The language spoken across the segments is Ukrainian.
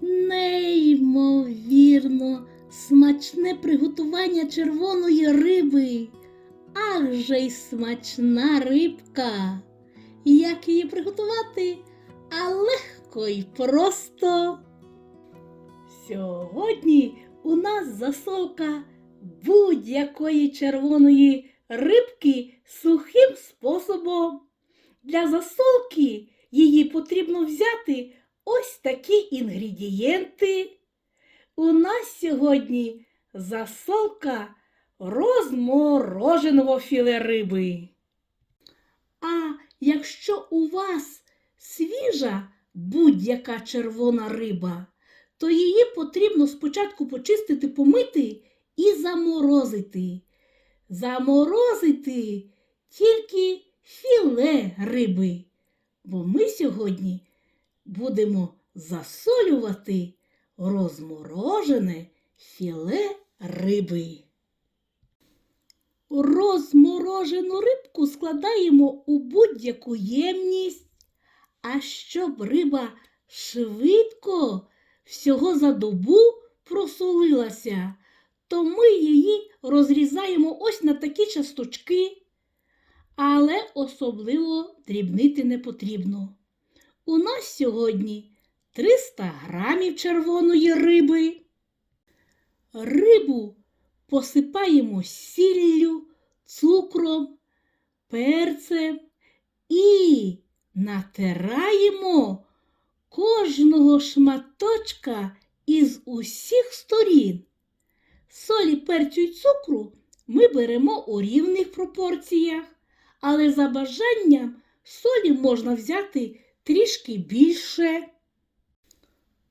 Неймовірно, смачне приготування червоної риби. Ах же й смачна рибка. Як її приготувати? А легко й просто. Сьогодні у нас засолка будь-якої червоної рибки сухим способом. Для засолки її потрібно взяти ось такі інгредієнти. У нас сьогодні засолка розмороженого філе риби. А якщо у вас свіжа будь-яка червона риба, то її потрібно спочатку почистити, помити і заморозити. Заморозити тільки філе риби, бо ми сьогодні будемо засолювати розморожене філе риби. Розморожену рибку складаємо у будь-яку ємність, а щоб риба швидко всього за добу просолилася, то ми її розрізаємо ось на такі часточки, але особливо дрібнити не потрібно. У нас сьогодні 300 грамів червоної риби. Рибу посипаємо сіллю, цукром, перцем і натираємо кожного шматочка із усіх сторін. Солі перцю й цукру ми беремо у рівних пропорціях, але за бажанням солі можна взяти трішки більше.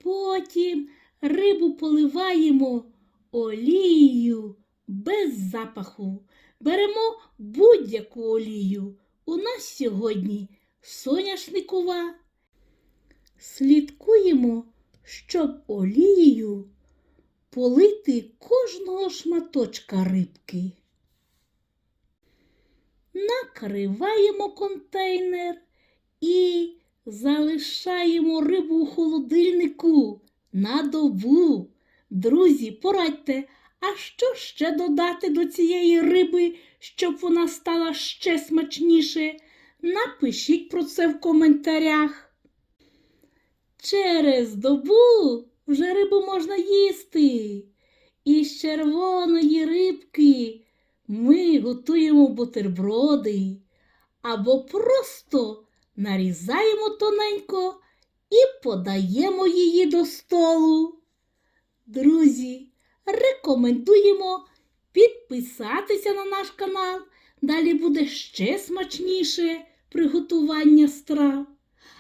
Потім рибу поливаємо олією без запаху. Беремо будь-яку олію. У нас сьогодні соняшникова. Слідкуємо, щоб олією полити кожного шматочка рибки. Накриваємо контейнер і залишаємо рибу у холодильнику на добу. Друзі, порадьте, а що ще додати до цієї риби, щоб вона стала ще смачніше? Напишіть про це в коментарях. Через добу вже рибу можна їсти. Із червоної рибки ми готуємо бутерброди або просто нарізаємо тоненько і подаємо її до столу. Друзі, рекомендуємо підписатися на наш канал. Далі буде ще смачніше приготування страв.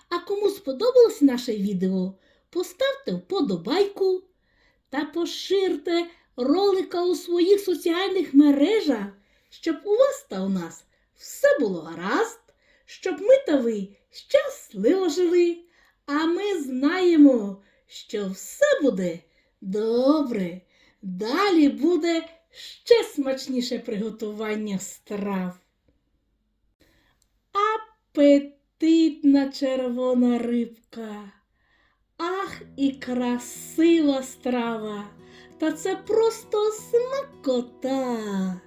А кому сподобалось наше відео, поставте вподобайку та поширте ролика у своїх соціальних мережах, щоб у вас та у нас все було гаразд, щоб ми та ви щасливо жили. А ми знаємо, що все буде добре. Далі буде ще смачніше приготування страв. Апетитна червона рибка. Ах, і красива страва. Та це просто смакота.